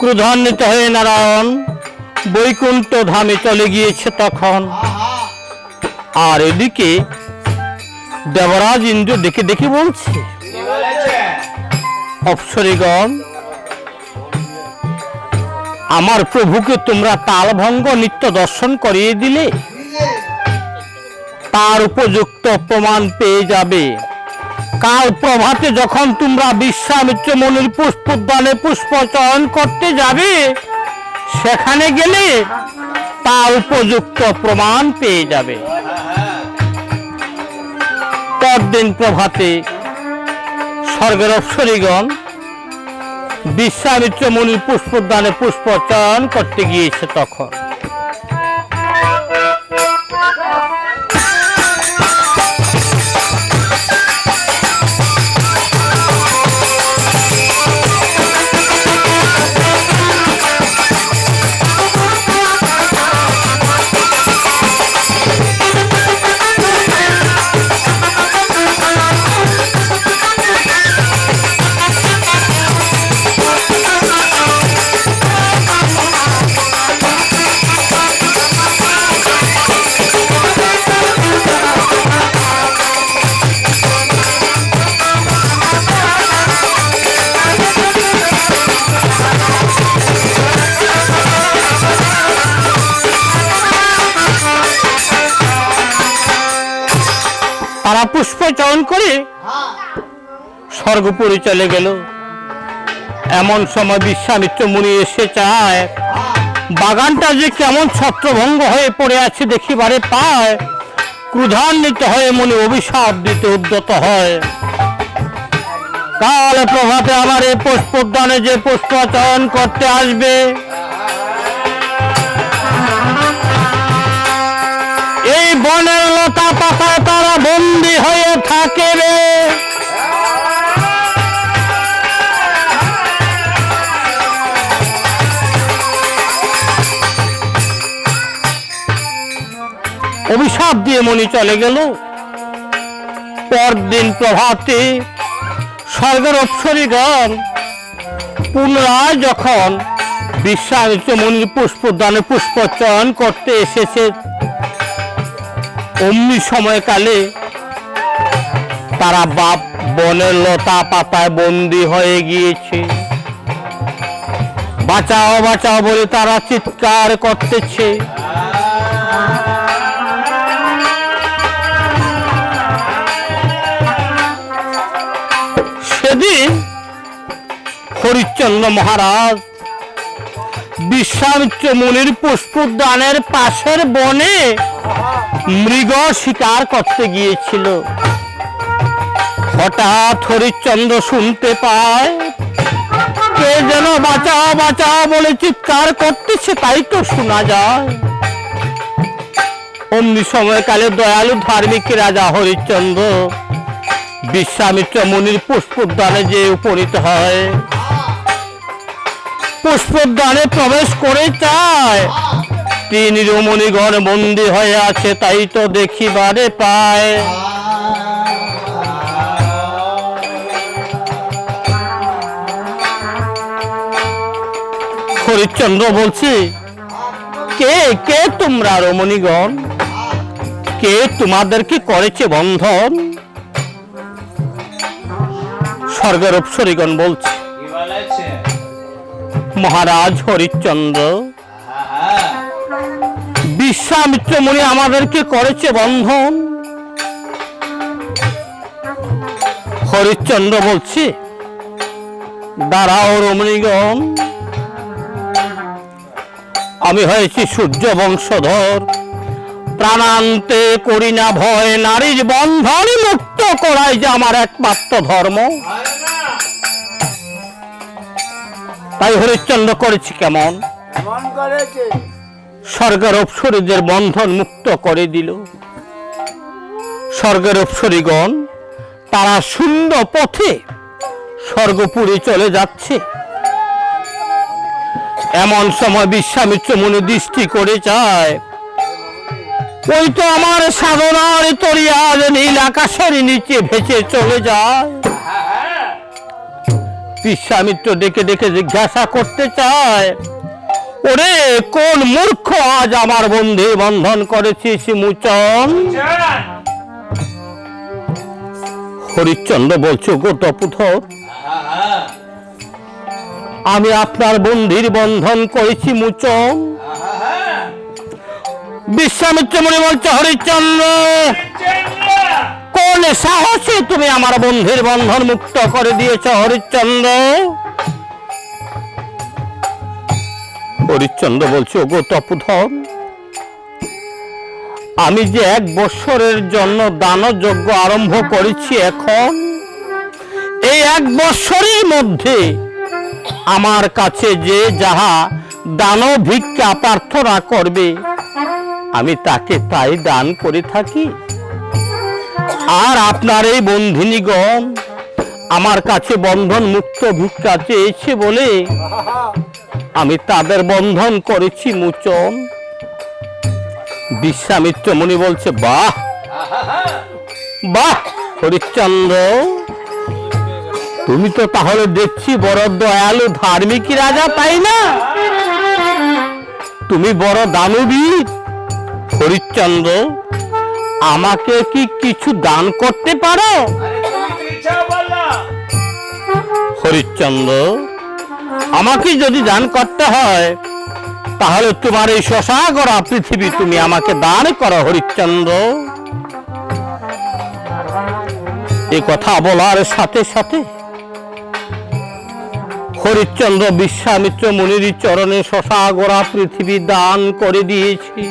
ক্রোধান্বিত হয়ে নারায়ণ, বৈকুণ্ঠ ধামে চলে গিয়েছে তখন। আর এদিকে দেবরাজ ইন্দ্র দেখে দেখে বলছে, অপসরীগণ, আমার প্রভুকে তোমরা তালভঙ্গ নিত্য দর্শন করিয়ে দিলে, তার উপযুক্ত প্রমাণ পেয়ে যাবে। কাল প্রভাতে যখন তোমরা বিশ্বামিত্র মনির পুষ্পোদ্যানে পুষ্প চয়ন করতে যাবে, সেখানে গেলে তা উপযুক্ত প্রমাণ পেয়ে যাবে। পরদিন প্রভাতে স্বর্গের অপ্সরীগণ বিশ্বামিত্র মুনির পুষ্পদানে পুষ্প চয়ন করতে গিয়েছে তখন। করে স্বর্গপুরে চলে গেল। এমন সময় বিশ্বামিত্র মুনি এসে চায়, বাগানটা যে কেমন ছত্রভঙ্গ হয়ে পড়ে আছে দেখিবারে পায়, ক্রুধান্বিত হয়ে মনে অভিশাপ দিতে উদ্যত হয়। কাল প্রভাতে আমার এই পুষ্পোদ্যানে যে পুষ্প চয়ন করতে আসবে, এই বনের লতা পাতায় তারা বন্দি হয়ে থাকে রে। অভিশাপ দিয়ে মনি চলে গেল। পরদিন প্রভাতে স্বর্গের অপ্সরীগণ পুনরায় যখন বিশ্বামিত্র মনির পুষ্পদানে পুষ্প চয়ন করতে এসেছে, অমনি সময়কালে তারা বাপ বনের লতা পাতায় বন্দি হয়ে গিয়েছে। বাঁচাও বাঁচাও বলে তারা চিৎকার করতেছে। সেদিন হরিশ্চন্দ্র মহারাজ বিশ্বামিত্র মুনির পুষ্পোদ্যানের পাশের বনে মৃগ শিকার করতে গিয়েছিল। হঠাৎ হরিশ্চন্দ্র শুনতে পায়, কে যেন বাঁচাও বাঁচাও বলে চিৎকার করতেছে, তাই তো শোনা যায়। অমনি সময়কালে দয়ালু ধার্মিক রাজা হরিশ্চন্দ্র বিশ্বামিত্র মুনির পুষ্পোদ্যানে যে উপনীত হয়। পুষ্পোদ্যানে প্রবেশ করে চায়, তিনি রমণীগণ বন্দী হয়ে আছে, তাই তো দেখিবারে পায়। হরিশ্চন্দ্র বলছি, কে কে তোমরা রমণীগণ? কে তোমাদেরকে করেছে বন্ধন? স্বর্গের অপ্সরীগণ বলছে। মহারাজ হরিশ্চন্দ্র বিশ্বামিত্র মুনি আমাদেরকে করেছে বন্ধন? হরিশ্চন্দ্র বলছে, দাঁড়াও রমণীগণ। আমি হয়েছি সূর্য বংশধর। প্রাণান্তে করি না ভয় নারীর বন্ধন মুক্ত করাই যে আমার একমাত্র ধর্ম। তাই হরিশ্চন্দ্র করেছি কেমন? স্বর্গের অপসরীদের বন্ধন মুক্ত করে দিল। স্বর্গের অপসরীগণ তারা শূন্য পথে স্বর্গপুরে চলে যাচ্ছে। এমন সময় বিশ্বামিত্র মনে দৃষ্টি করে চায়, ওই তো আমার সাধনার তরিয়াজ নীল আকাশের নিচে ভেসে চলে যায়। বিশ্বামিত্র ডেকে ডেকে জিজ্ঞাসা করতে চায়, ওরে, কোন মূর্খ আজ আমার বন্ধে বন্ধন করেছিস, মুচন? হরিশ্চন্দ্র বলছো গো আমি আপনার বন্ধির বন্ধন করেছি মুচন বিশ্বামিত্র মনে বলছে, হরিশ্চন্দ্র চন্দ্র কোন সাহসে তুমি আমার বন্ধুর বন্ধন মুক্ত করে দিয়েছ, হরিশ্চন্দ্র? হরিশ্চন্দ্র বলছে, ওগো তপুধর আমি যে এক বৎসরের জন্য দানযজ্ঞ আরম্ভ করেছি এখন, এই এক বৎসরের মধ্যে আমার কাছে যে যাহা দান ভিক্ষা প্রার্থনা করবে, আমি তাকে তাই দান করে থাকি। আর আপনার এই বন্ধিনীগণ আমার কাছে বন্ধন মুক্ত ভিক্ষা চেয়েছে বলে আমি তাদের বন্ধন করেছি মুচন। বিশ্বামিত্র মুনি বলছে, বাহ! বাহ, হরিশ্চন্দ্র! তুমি তো তাহলে দেখছি বড় দয়ালু ধার্মিক রাজা, তাই না? তুমি বড় দানবীর। হরিশ্চন্দ্র, আমাকে কি কিছু দান করতে পারো? হরিশ্চন্দ্র, আমাকে যদি দান করতে হয়, তাহলে তোমার এই শশাগরা পৃথিবী তুমি আমাকে দান করো, হরিশ্চন্দ্র। এ কথা বলার সাথে সাথে হরিশ্চন্দ্র বিশ্বামিত্র মুনির চরণে শশাগরা পৃথিবী দান করে দিয়েছি।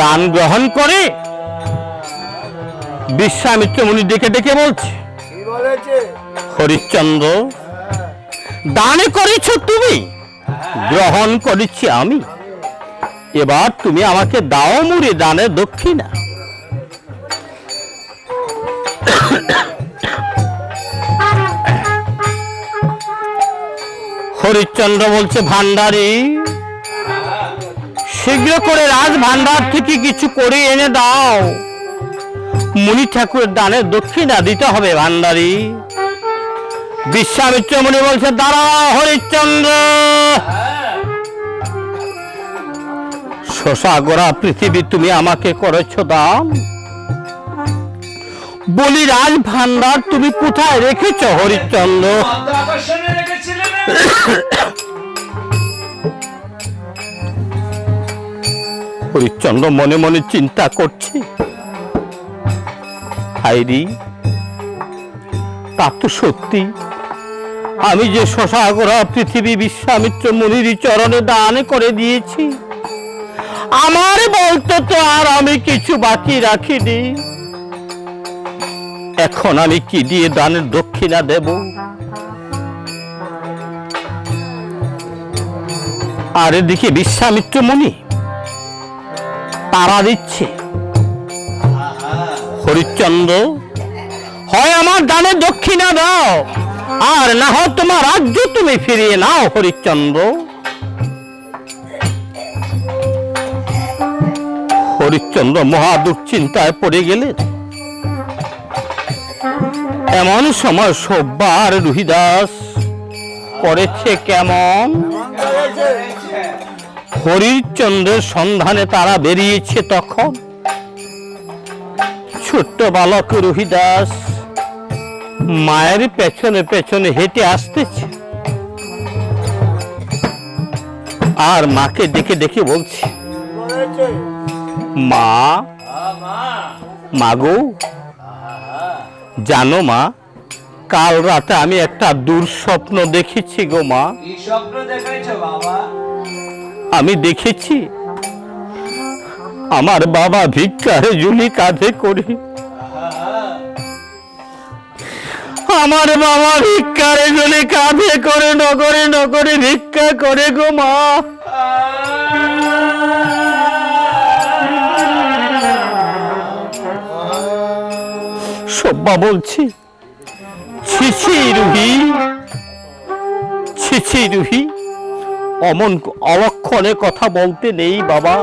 দান গ্রহণ করে বিশ্বামিত্র মুনি ডেকে ডেকে বলছে? হরিশ্চন্দ্র দান করেছ তুমি? গ্রহণ করেছি আমি। এবার তুমি আমাকে দাও মুড়ি দানের দক্ষিণা। হরিশ্চন্দ্র বলছে ভান্ডারি শীঘ্র করে রাজ ভান্ডার থেকে কিছু করে এনে দাও। মুনি ঠাকুরের দানের দক্ষিণা দিতে হবে ভান্ডারী বিশ্বামিত্র মুনি বলছে দাঁড়া হরিশ্চন্দ্র! শশা গোড়া পৃথিবী তুমি আমাকে করেছ দান। বলি রাজ ভান্ডার তুমি কোথায় রেখেছ, হরিশ্চন্দ্র? হরিশ্চন্দ্র মনে মনে চিন্তা করছে। হাইরি তা তো সত্যি। আমি যে শশাগরা পৃথিবী বিশ্বামিত্র মুনির চরণে দান করে দিয়েছি, আমার বলতে তো আর আমি কিছু বাকি রাখিনি। এখন আমি কি দিয়ে দানের দক্ষিণা দেব? আর এদিকে বিশ্বামিত্র মুনি তারা দিচ্ছে। হরিশ্চন্দ্র, হয় আমার দানে দক্ষিণা দাও। আর না হয় তোমার রাজ্য, তুমি ফিরিয়ে নাও হরিশ্চন্দ্র। হরিশ্চন্দ্র মহা দুশ্চিন্তায় পড়ে গেলেন। এমন সময় সব্বার রুহিদাস করেছে কেমন? হরিশ্চন্দ্রের সন্ধানে তারা বেরিয়েছে তখন। ছোট্ট বালক রোহিদাস মায়ের পেছনে পেছনে হেঁটে আসতেছে। আর মাকে ডেকে ডেকে বলছে, মা মাগো জানো মা, কাল রাতে আমি একটা দুঃস্বপ্ন দেখেছি গো মা। আমি দেখেছি, আমার বাবা ভিক্ষারে জুলি কাঁধে করে আমার বাবা ভিক্ষারে জুলি কাঁধে করে নগরে নগরে ভিক্ষা করে গো মা। সব্বা বলছি, ছি ছি, রুহি। ছি ছি ছি, রুহি। অমন অলক্ষণে কথা বলতে নেই বাবা।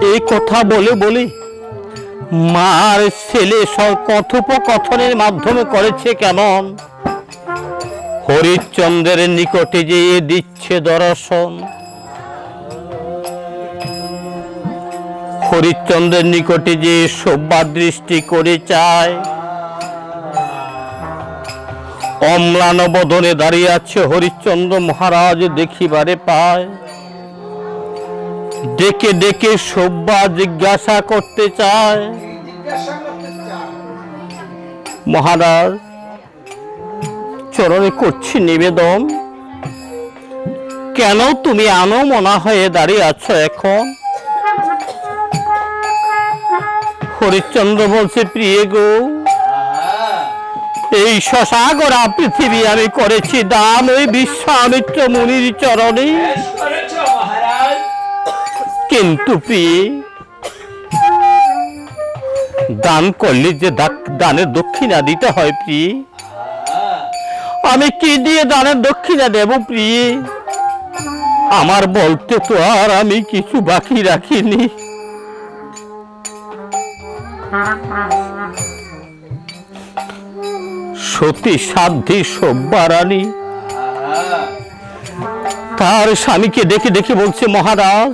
এই কথা বলে বলে মার ছেলে সব কথোপকথনের মাধ্যমে করেছে কেমন? হরিশ্চন্দ্রের নিকটে যেয়ে দিচ্ছে দর্শন। হরিশ্চন্দ্রের নিকটে যে সব্যা দৃষ্টি করে চায়। অম্লান বদনে দাঁড়িয়ে আছে হরিশ্চন্দ্র মহারাজ দেখিবারে পায়। ডেকে ডেকে সব্যা জিজ্ঞাসা করতে চায়। মহারাজ, চরণে করছি নিবেদন। কেন তুমি আনো মনা হয়ে দাঁড়িয়ে আছো এখন? হরিশ্চন্দ্র বলছে, প্রিয় গো, এই শশাগরা পৃথিবী আমি করেছি দান ওই বিশ্বামিত্র মুনির চরণে। কিন্তু প্রিয়ে দান করলে যে দানের দক্ষিণা দিতে হয় আহা আমি কি দিয়ে দানের দক্ষিণা দেব প্রিয়ে আমার বলতে তো আর আমি কিছু বাকি রাখিনি। সতী সাধ্যী সব্যারানী আহা তার স্বামীকে দেখে দেখে বলছে, মহারাজ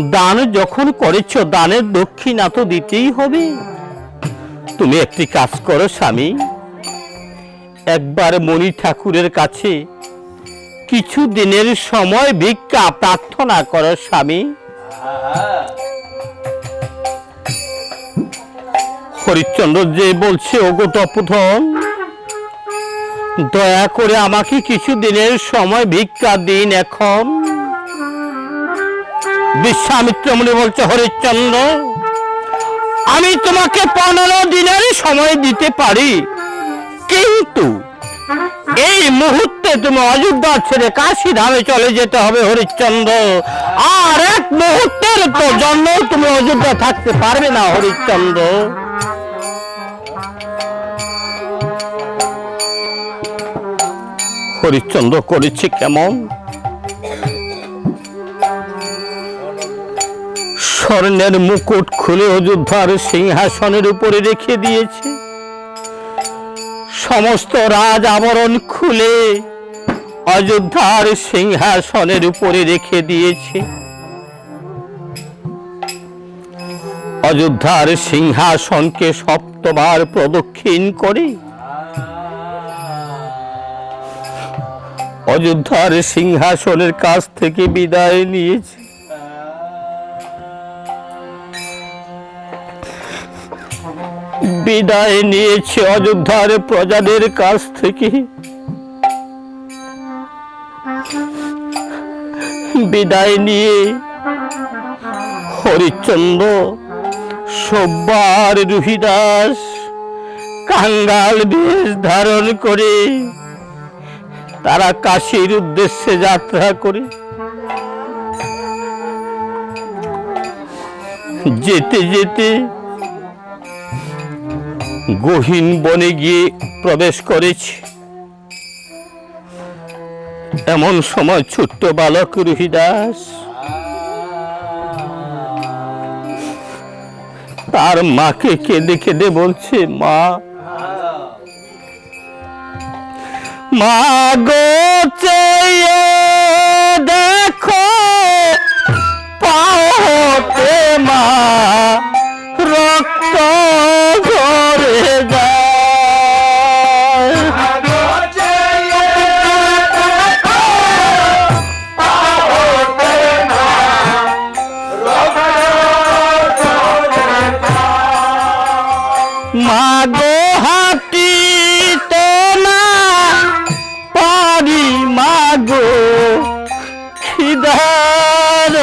দান যখন করেছ, দানের দক্ষিণা তো দিতেই হবে। তুমি একটি কাজ করো, স্বামী। একবার মণি ঠাকুরের কাছে কিছু দিনের সময় ভিক্ষা, প্রার্থনা করো, স্বামী। হরিশ্চন্দ্র যে বলছে, ওগো তপধন, দয়া করে আমাকে কিছু দিনের সময় ভিক্ষা দিন এখন। বিশ্বামিত্র মুনি বলছে, হরিশ্চন্দ্র, আমি তোমাকে পনেরো দিনের সময় দিতে পারি। কিন্তু এই মুহূর্তে তুমি অযোধ্যা ছেড়ে কাশি ধামে চলে যেতে হবে, হরিশ্চন্দ্র। আর এক মুহূর্তের তো জন্য তুমি অযোধ্যা থাকতে পারবে না, হরিশ্চন্দ্র। হরিশ্চন্দ্র করেছে কেমন? স্বর্ণের মুকুট খুলে অযোধ্যার সিংহাসনের উপরে রেখে দিয়েছে। সমস্ত রাজ আবরণ খুলে অযোধ্যার সিংহাসনের উপরে রেখে দিয়েছে। অযোধ্যার সিংহাসনকে সপ্তবার প্রদক্ষিণ করে অযোধ্যার সিংহাসনের কাছ থেকে বিদায় নিয়েছে। বিদায় নিয়েছে অযোধ্যার প্রজাদের কাছ থেকে। বিদায় নিয়ে হরিচন্দ্র সব্বার রুহিদাস, কাঙ্গাল বেশ ধারণ করে তারা কাশীর উদ্দেশ্যে যাত্রা করে। যেতে যেতে গহীন বনে গিয়ে প্রবেশ করেছি। এমন সময় ছোট্ট বালক রুহিদাস তার মাকে কেঁদে কেঁদে বলছে, মা মা গো দেখো পাওতে মা রক্ত গো খিদার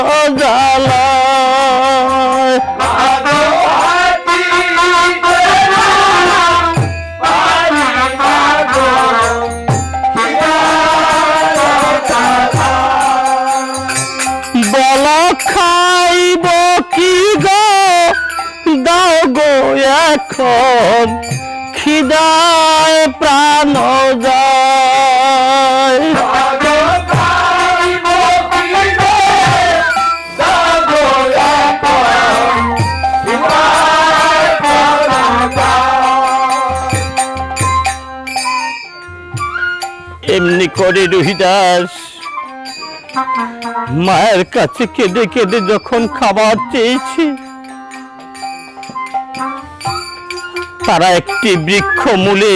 বল খাইব কি গো? দাও গো এখন। খিদায় প্রাণ করে রুহিদাস। মায়ের কাছে কেঁদে কেঁদে যখন খাবার চেয়েছি, তারা একটি বৃক্ষ মূলে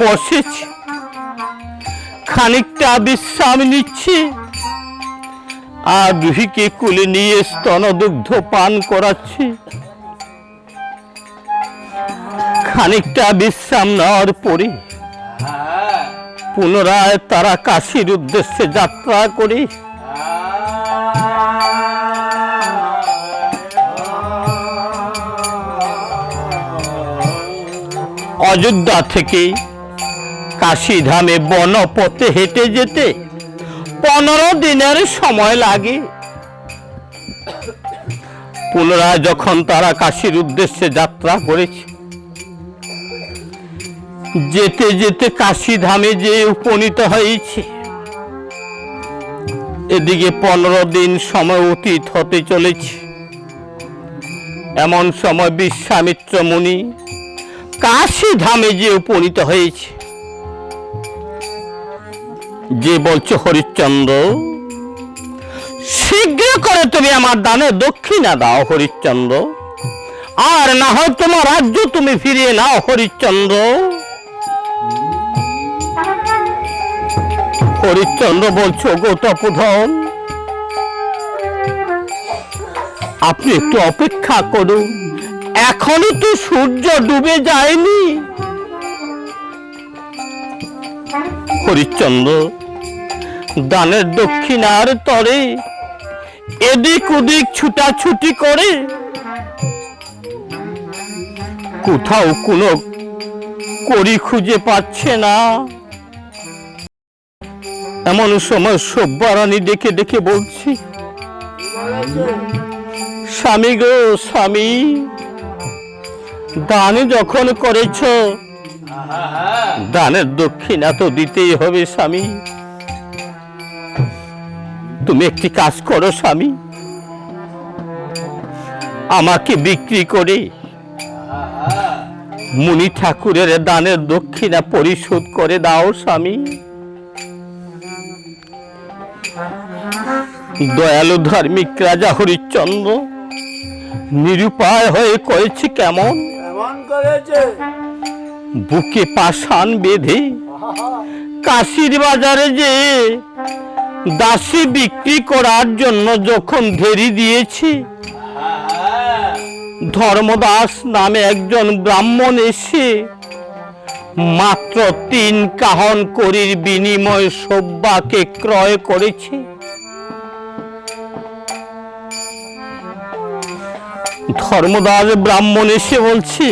বসেছে। খানিকটা বিশ্রাম নিচ্ছে। আর রুহিকে কুলে নিয়ে স্তনদুগ্ধ পান করাচ্ছি। খানিকটা বিশ্রাম নেওয়ার পরে পুনরায় তারা কাশির উদ্দেশ্যে যাত্রা করি। অযোধ্যা থেকে কাশী ধামে বনপথে হেঁটে যেতে পনেরো দিনের সময় লাগে। পুনরায় যখন তারা কাশীর উদ্দেশ্যে যাত্রা করেছে যেতে যেতে কাশী ধামে যে উপনীত হয়েছে। এদিকে পনেরো দিন সময় অতীত হতে চলেছে। এমন সময় বিশ্বামিত্র মুনি কাশী ধামে যে উপনীত হয়েছে। যে বলছে, হরিশ্চন্দ্র, শীঘ্র করে তুমি আমার দানে দক্ষিণা দাও হরিশ্চন্দ্র। আর না হয় তোমার রাজ্য তুমি ফিরিয়ে নাও হরিশ্চন্দ্র। হরিশ্চন্দ্র বলছো, গৌতপধন? আপনি একটু অপেক্ষা করুন। এখনও তো সূর্য ডুবে যায়নি। হরিশ্চন্দ্র দানের দক্ষিণার তরে এদিক ওদিক ছুটাছুটি করে কোথাও কোনো করি খুঁজে পাচ্ছে না। এমন সময় সব্যারানী দেখে দেখে বলছি, স্বামী গো, স্বামী, দান যখন করেছ, দানের দক্ষিণা তো দিতেই হবে স্বামী। তুমি একটি কাজ করো স্বামী, আমাকে বিক্রি করে মুনি ঠাকুরের দানের দক্ষিণা পরিশোধ করে দাও স্বামী। দয়ালু ধার্মিক রাজা হরিশ্চন্দ্র নিরুপায় হয়ে করেছে কেমন? বুকে পাষাণ বেঁধে কাশির বাজারে যে দাসী বিক্রি করার জন্য যখন ধেরি দিয়েছি ধর্মদাস নামে একজন ব্রাহ্মণ এসে মাত্র তিন কাহন করির বিনিময় সব্যাকে ক্রয় করেছে। ধর্মদাস ব্রাহ্মণ এসে বলছে,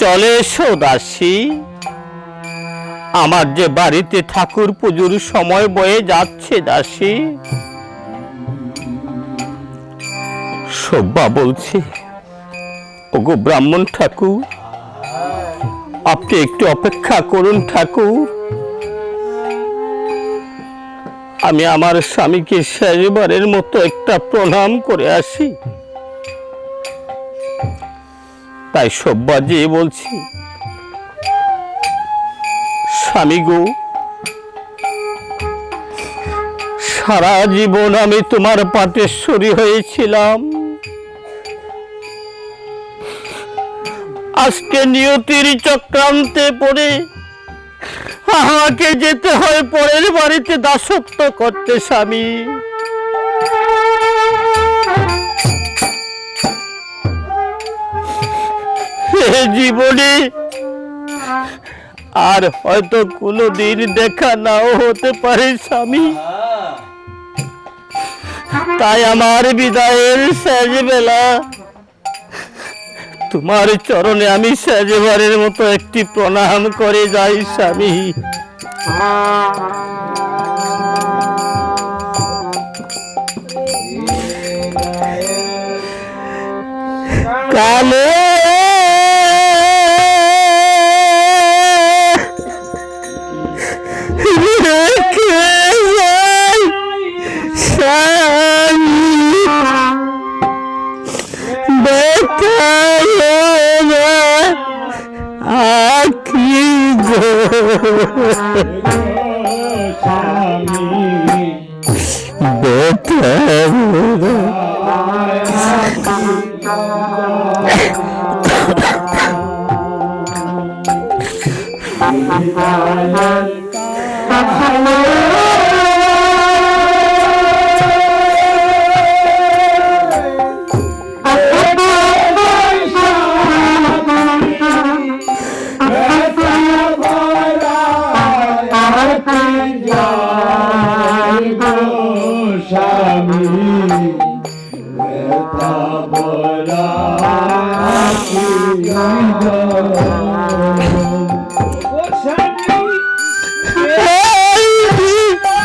চলে এসো দাসী। আমার যে বাড়িতে ঠাকুর পুজোর সময় বয়ে যাচ্ছে দাসী। সব্যা বলছে, ওগো ব্রাহ্মণ ঠাকুর আপনি একটু অপেক্ষা করুন ঠাকুর। আমি আমার স্বামীকে শেষবারের মতো একটা প্রণাম করে আসি। তাই সব্যা যে বলছি, স্বামী গো, সারা জীবন আমি তোমার পাটেশ্বরী হয়েছিলাম। আজকে নিয়তির চক্রান্তে পড়ে আমাকে যেতে হয় পরের বাড়িতে দাসত্ব করতে স্বামী। জীবনে আর হয়তো কোনোদিন দেখা নাও হতে পারে স্বামী। তাই আমার বিদায়ের শেষ বেলা তোমার চরণে আমি শেষবারের মতো একটি প্রণাম করে যাই স্বামী। কালে রেখে যাই স্বামী ব্যথা বলা